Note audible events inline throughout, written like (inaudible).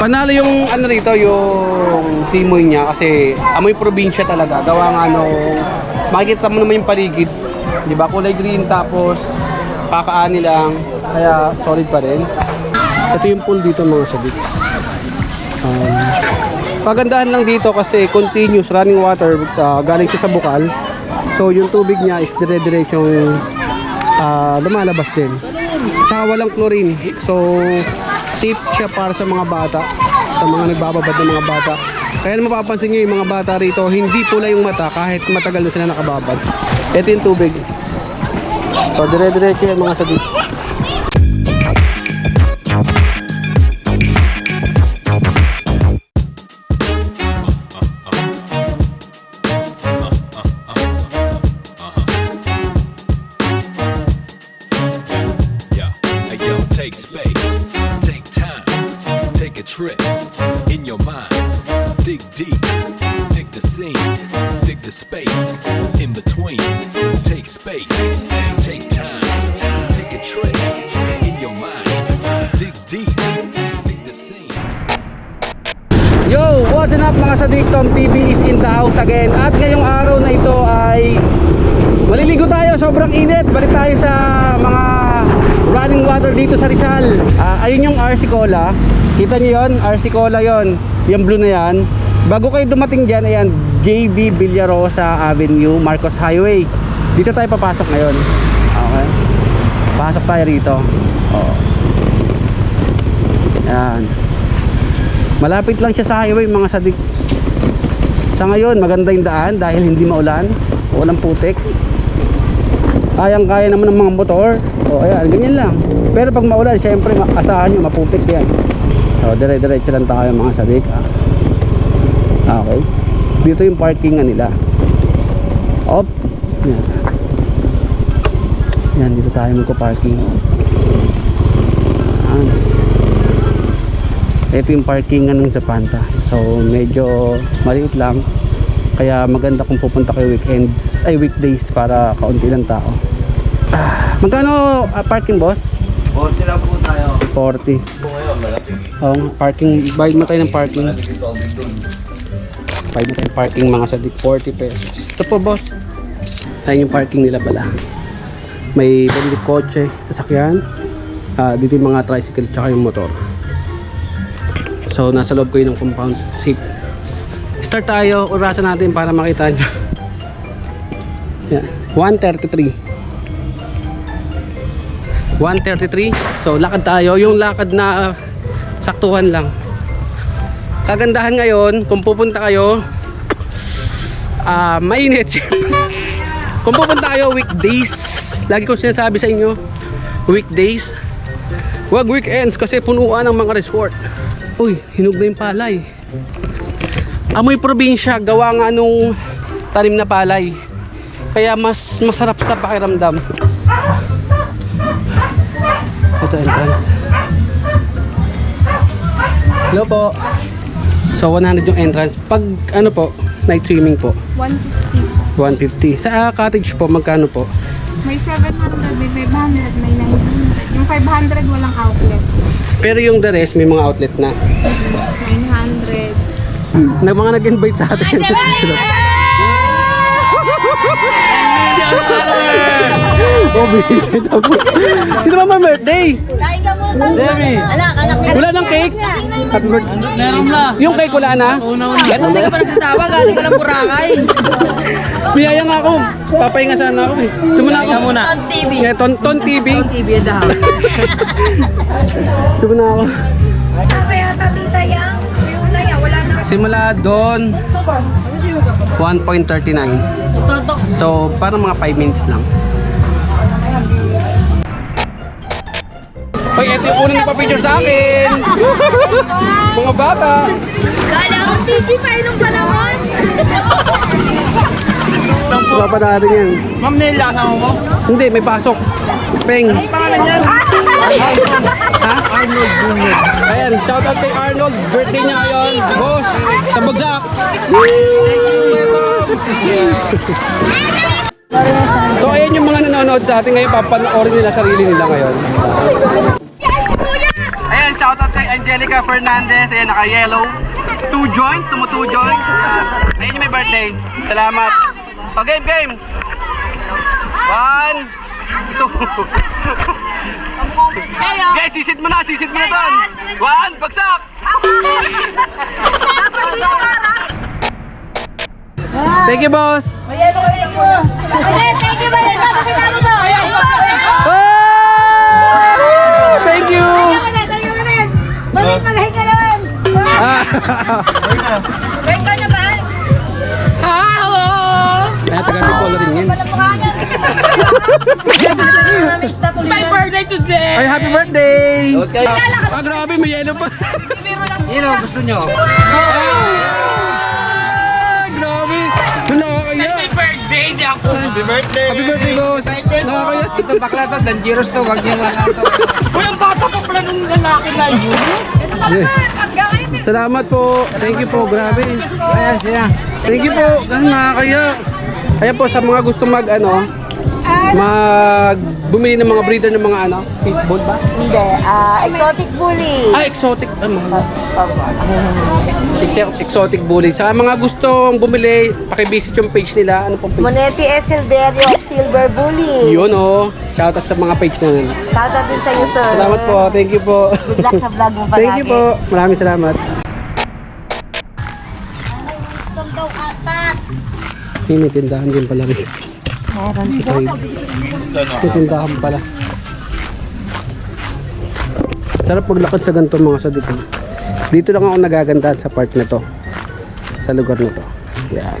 Panalo yung ano rito, yung simoy niya kasi amoy probinsya talaga. Gawa nga nung makikita mo naman yung paligid. Di ba? Kulay green tapos kakaani lang. Kaya solid pa rin. Ito yung pool dito mga sabit. Um, pagandahan lang dito kasi continuous running water uh, galing siya sa bukal. So yung tubig niya is dire-diretsong uh, lumalabas din. Tsaka walang chlorine. So safe siya para sa mga bata, sa mga nagbababad ng mga bata. Kaya mapapansin niyo yung mga bata rito, hindi pula yung mata kahit matagal na sila nakababad. Ito yung tubig. So dire-diretso yan mga sabi. Deep, dig the scene, dig the space in between. Take space, take time, take a trip in your mind. Dig deep, dig the scene. Yo, what's up mga sadiktom? TV is in the house again. At ngayong araw na ito ay maliligo tayo. Sobrang init. Balik tayo sa mga running water dito sa Rizal. Ah, ayun yung RC Cola. Kita niyo yon? RC Cola yon. Yung blue na yan. Bago kayo dumating dyan, ayan, JB Villarosa Avenue, Marcos Highway. Dito tayo papasok ngayon. Okay. Pasok tayo rito. Oo. Ayan. Malapit lang siya sa highway mga sadik. Sa ngayon, maganda yung daan dahil hindi maulan. Walang putik. Kayang-kaya naman ng mga motor. O ayan, ganyan lang. Pero pag maulan, syempre asahan nyo, maputik yan. So, dire-diretso lang tayo mga sadik. Ah. Okay. Dito yung parkingan nila. Op. Yan. Yan, dito tayo magko-parking. Yan. Ito yung parkingan ng Zapanta. So medyo maliit lang. Kaya maganda kung pupunta kayo weekends, ay weekdays para kaunti lang tao. Ah, magkano ah, parking boss? Konti lang po tayo. 40. Po ngayon, malaki. Oh, parking, bayad mo tayo ng parking. Bayad mo tayo ng parking mga sadik 40 pesos. Ito po boss. Ayun yung parking nila pala. May balik kotse, sasakyan. Ah, dito yung mga tricycle tsaka yung motor. So nasa loob ko yun ng compound seat. Start tayo, orasan natin para makita nyo. Yan. 133. 133. So lakad tayo. Yung lakad na saktuhan lang. Kagandahan ngayon, kung pupunta kayo, ah mainit. (laughs) kung pupunta kayo weekdays, lagi ko sinasabi sa inyo, weekdays, wag weekends kasi punuan ng mga resort. Uy, hinog na yung palay. Amoy probinsya, gawa nga nung tanim na palay. Kaya mas masarap sa pakiramdam. Ito entrance. Hello po. So 100 yung entrance. Pag ano po, night swimming po, 150. 150. Sa ah, cottage po, magkano po? May 700, may 500, may 900. Yung 500 walang outlet. Pero yung the rest, may mga outlet na. 900. Na mga nag-invite sa atin. (laughs) ako. Sino ba may birthday? Kain ka muna kalak Wala ng cake? Happy birthday. Meron na. Yung cake wala na? Ito hindi ka pa nagsasawa, galing ka ng Boracay. Biyaya nga ako. Papahinga sana ako eh. Sumuna ako. muna. Ton TV. Yeah, ton, ton TV. TV and the house. (laughs) Sumuna ako. Sabi yata tita yang, yung una yan, wala na. Simula doon, 1.39. So, parang mga 5 minutes lang. Hoy, ito yung unang nagpa-picture sa akin. (laughs) mga bata. Kala ko TV pa inom pa naman. Wala pa natin yan. Ma'am, nilasama mo? Hindi, may pasok. Peng. Pangalan yan? Ha? Arnold Jr. Ayan, shout out kay Arnold. Birthday niya ngayon. Boss, sa bagsak. so, ayan yung mga nanonood sa atin ngayon. Papanoorin nila sarili nila ngayon. Kay Angelica Fernandez. Ayan, naka-yellow. Two joints, tumo two joints. Ayan yung may birthday. Salamat. O, game, game. One, two. Guys, sisit mo na, sisit mo na doon. One, bagsak. Thank you, boss. Thank you. Oh! Thank you. Thank you, Maria. Bakit maghinga naman? Wait ka naman. Kaya taga Tipolo rin mukha niya. My birthday today! Ay, happy birthday! Okay. Ah, grabe, may yelo pa. Yelo, gusto nyo? Ah, Happy birthday! Happy birthday, boss. Nakakaya. Ito bakla to, dangerous to, wag niyo lang to. Walang bata pa pala nung lalaki na yun. Salamat po. Thank you po. Grabe. Ayan siya. Thank you po. Ganun nakakaya. Kaya po sa mga gusto mag ano, mag bumili ng mga breeder ng mga ano, pitbull ba? Hindi, ah, exotic bully. Ah, exotic. Ah, mahal. Exo- Exotic bully. Sa mga gustong bumili, pakivisit yung page nila. Ano pong page? Monetti S. Silverio of Silver Bully. Yun oh. Shoutout sa mga page na yun. Shoutout din sa iyo, sir. Salamat po. Thank you po. Good luck sa vlog mo (laughs) palagi. Thank you po. Maraming salamat. Apat. May tindahan din pala rin. Meron May tindahan pala. Sarap paglakad sa ganito mga sa dito. Dito lang ako nagagandahan sa part na to. Sa lugar na to. Yan.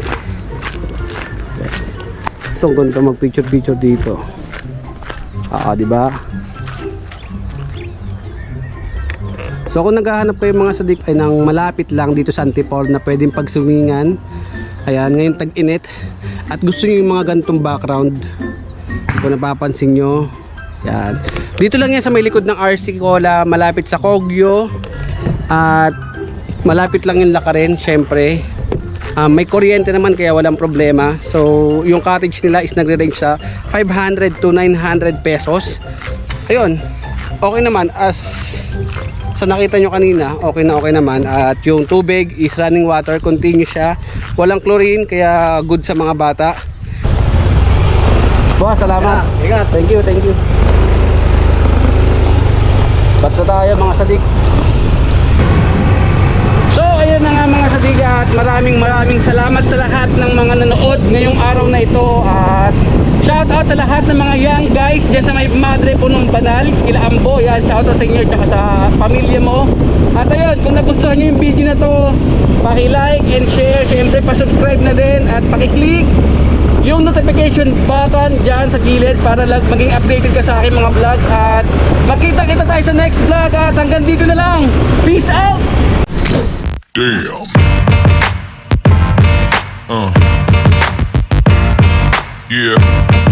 Itong ganito mag-picture-picture dito. Ah, di ba? So kung naghahanap kayo mga sadik ay nang malapit lang dito sa Antipolo na pwedeng pagswimingan. Ayan, ngayon tag-init. At gusto niyo yung mga gantong background. Kung napapansin nyo. Yan. Dito lang yan sa may likod ng RC Cola, malapit sa Kogyo. At malapit lang yung lakarin, syempre. Ah, may kuryente naman kaya walang problema. So, yung cottage nila is nagre-range sa 500 to 900 pesos. Ayun. Okay naman as sa nakita nyo kanina, okay na okay naman. At yung tubig is running water, continuous siya. Walang chlorine, kaya good sa mga bata. Boss, salamat. Ingat. Thank you, thank you. Ba't tayo mga sadik? So, ayun na nga mga sadik at maraming maraming salamat sa lahat ng mga nanood ngayong araw na ito. At shout out sa lahat ng mga young guys dyan sa may Madre Punong Banal, kila Ambo, yan, shout out sa inyo at sa pamilya mo. At ayun, kung nagustuhan nyo yung video na to, paki-like and share, syempre pa-subscribe na din at paki-click yung notification button dyan sa gilid para lang maging updated ka sa aking mga vlogs. At magkita kita tayo sa next vlog. At hanggang dito na lang. Peace out Damn. Uh. Yeah.